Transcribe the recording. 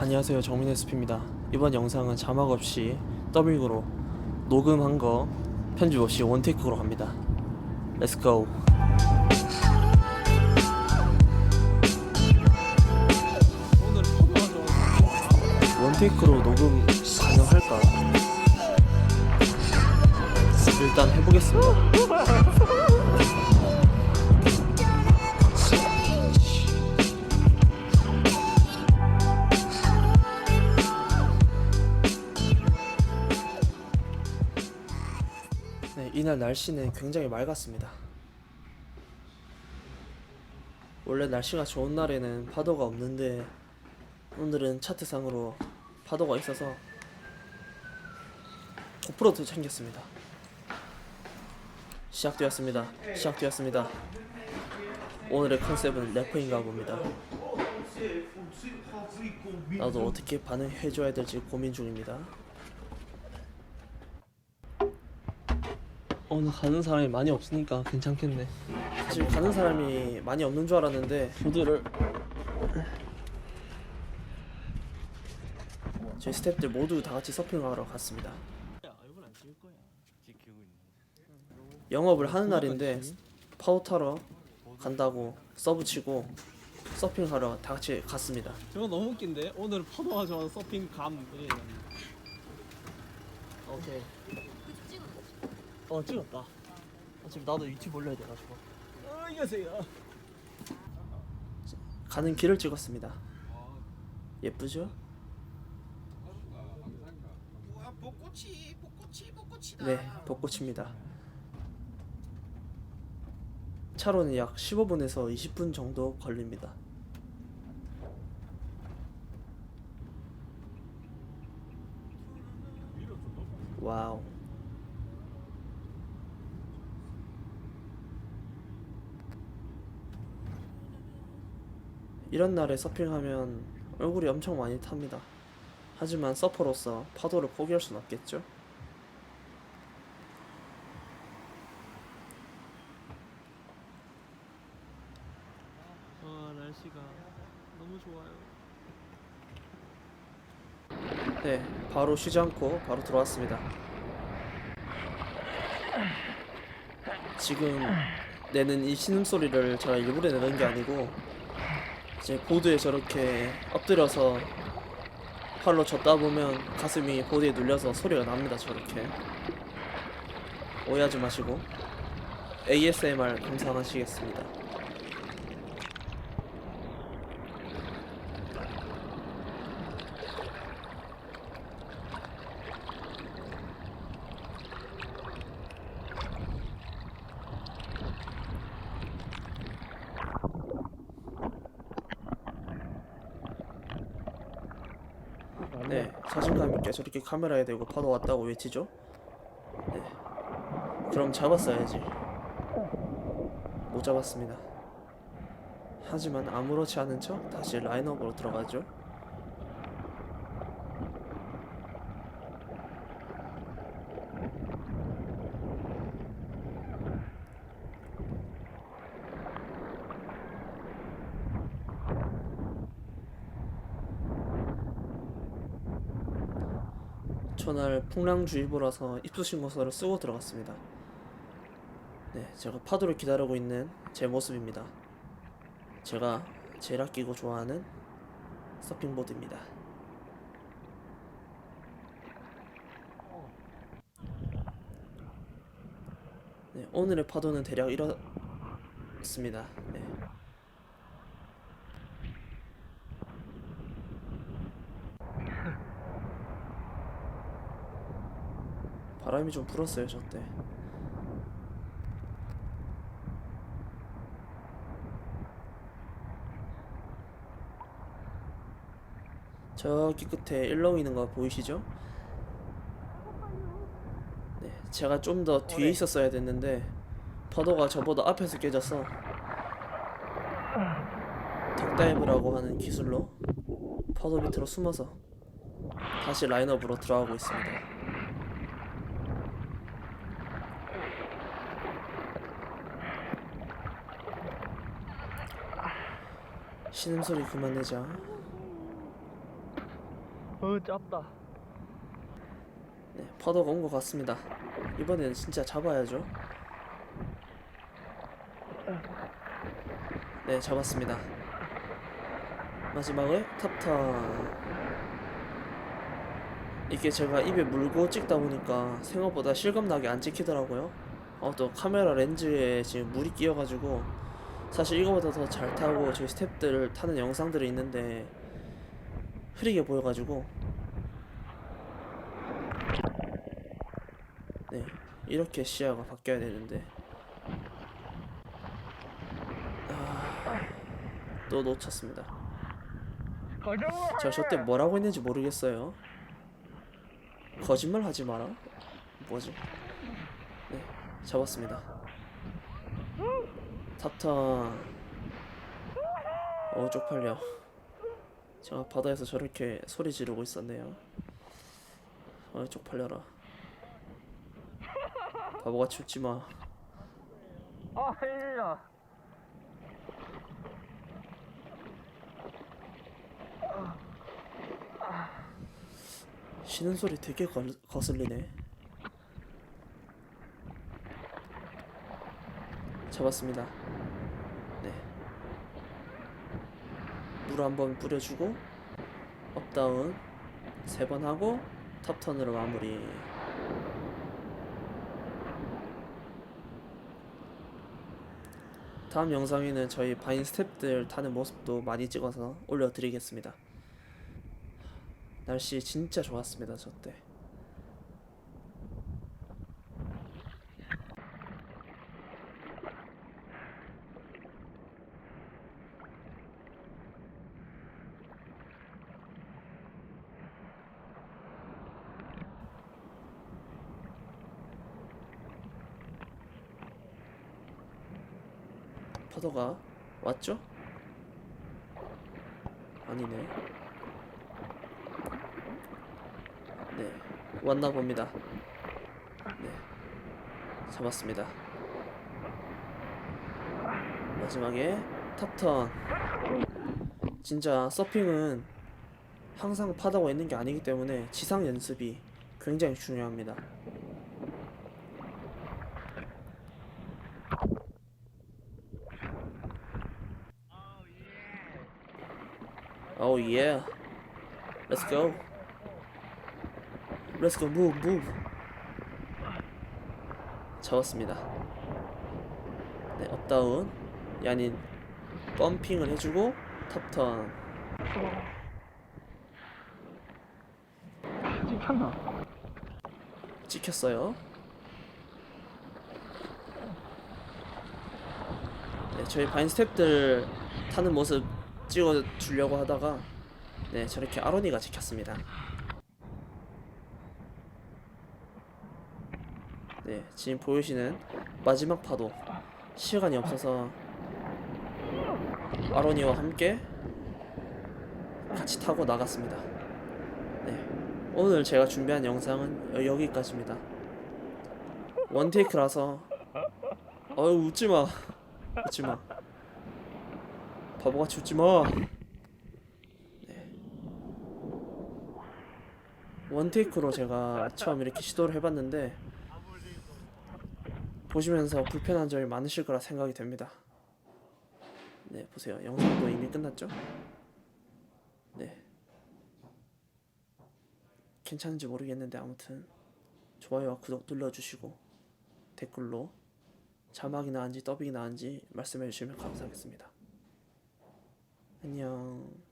안녕하세요. 정민의 숲입니다. 이번 영상은 자막 없이 더빙으로 녹음한 거 편집 없이 원테이크로 갑니다. 렛츠고 원테이크로 녹음 가능할까? 일단 해보겠습니다 네, 이날 날씨는 굉장히 맑았습니다. 원래 날씨가 좋은 날에는 파도가 없는데 오늘은 차트상으로 파도가 있어서 고프로도 챙겼습니다. 시작되었습니다. 시작되었습니다. 오늘의 컨셉은 래퍼인가 봅니다. 나도 어떻게 반응해줘야 될지 고민 중입니다. 오늘 가는 사람이 많이 없으니까 괜찮겠네. 사실 가는 사람이 많이 없는 줄 알았는데 모두를 저희 스태프들 모두 다 같이 서핑하러 갔습니다. 영업을 하는 날인데 파도 타러 간다고 서브 치고 서핑하러 다 같이 갔습니다. 저거 너무 웃긴데 오늘 파도가 좋아서 서핑 감 이래. 오케이. 어 찍었다. 지금 나도 유튜브 올려야 돼가지고 어 이거세요. 가는 길을 찍었습니다. 예쁘죠? 와 벚꽃이 벚꽃이 벚꽃이다. 네, 벚꽃입니다. 차로는 약 15분에서 20분 정도 걸립니다. 와우. 이런 날에 서핑하면 얼굴이 엄청 많이 탑니다. 하지만 서퍼로서 파도를 포기할 순 없겠죠? 아 날씨가 너무 좋아요. 네, 바로 쉬지 않고 바로 들어왔습니다. 지금 내는 이 신음소리를 제가 일부러 내는 게 아니고 이제 보드에 저렇게 엎드려서 팔로 젓다 보면 가슴이 보드에 눌려서 소리가 납니다 저렇게. 오해하지 마시고 ASMR 감상하시겠습니다 네, 자신감 있게 저렇게 카메라에 대고 파도 왔다고 외치죠. 네, 그럼 잡았어야지. 못 잡았습니다. 하지만 아무렇지 않은 척 다시 라인업으로 들어가죠. 전날 풍랑주의보라서 입수신고서를 쓰고 들어갔습니다. 네, 제가 파도를 기다리고 있는 제 모습입니다. 제가 제일 아끼고 좋아하는 서핑보드입니다. 네, 오늘의 파도는 대략 이렇습니다. 네. 바람이 좀 불었어요, 저 때. 저기 끝에 일렁 있는 거 보이시죠? 네, 제가 좀 더 뒤에 있었어야 됐는데 파도가 저보다 앞에서 깨져서 덕다이브라고 하는 기술로 파도 밑으로 숨어서 다시 라인업으로 들어가고 있습니다. 신음소리 그만 내자 어 짧다. 네, 파도가 온 것 같습니다. 이번에는 진짜 잡아야죠. 네, 잡았습니다. 마지막에 탑턴. 이게 제가 입에 물고 찍다 보니까 생각보다 실감나게 안 찍히더라고요. 어, 또 카메라 렌즈에 지금 물이 끼어가지고 사실 이거보다 더 잘 타고 저희 스탭들 타는 영상들이 있는데 흐리게 보여가지고. 네 이렇게 시야가 바뀌어야 되는데. 아, 또 놓쳤습니다. 제가 저때 뭐라고 했는지 모르겠어요. 거짓말 하지 마라. 뭐지? 네 잡았습니다 탑턴 어 쪽팔려 제가 바다에서 저렇게 소리 지르고 있었네요 어 쪽팔려라 바보같이 웃지 마. 아 헬리야. 쉬는 소리 되게 거, 거슬리네. 잡았습니다. 네. 물 한번 뿌려주고 업다운 세 번 하고 탑턴으로 마무리. 다음 영상에는 저희 바인 스탭들 타는 모습도 많이 찍어서 올려드리겠습니다. 날씨 진짜 좋았습니다, 저 때. 파도가 왔죠? 아니네. 네, 왔나 봅니다. 네, 잡았습니다. 마지막에 탑턴. 진짜 서핑은 항상 파다고 있는 게 아니기 때문에 지상 연습이 굉장히 중요합니다. Oh yeah. Let's go. Let's go. Move, move. 잡았습니다. 네, 업다운. 야닌 펌핑을 해주고 탑턴. 찍혔나? 찍혔어요. 네, 저희 바인 스탭들 타는 모습 찍어 주려고 하다가 네, 저렇게 아로니가 찍혔습니다. 네, 지금 보이시는 마지막 파도 시간이 없어서 아로니와 함께 같이 타고 나갔습니다. 네, 오늘 제가 준비한 영상은 여- 여기까지입니다. 원테이크라서 어유 웃지 마, 웃지 마, 바보같이 웃지 마. 네. 원테이크로 제가 처음 이렇게 시도를 해봤는데 보시면서 불편한 점이 많으실 거라 생각이 됩니다. 네, 보세요. 영상도 이미 끝났죠? 네. 괜찮은지 모르겠는데 아무튼 좋아요와 구독 눌러주시고 댓글로 자막이 나은지 더빙이 나은지 말씀해 주시면 감사하겠습니다. 안녕.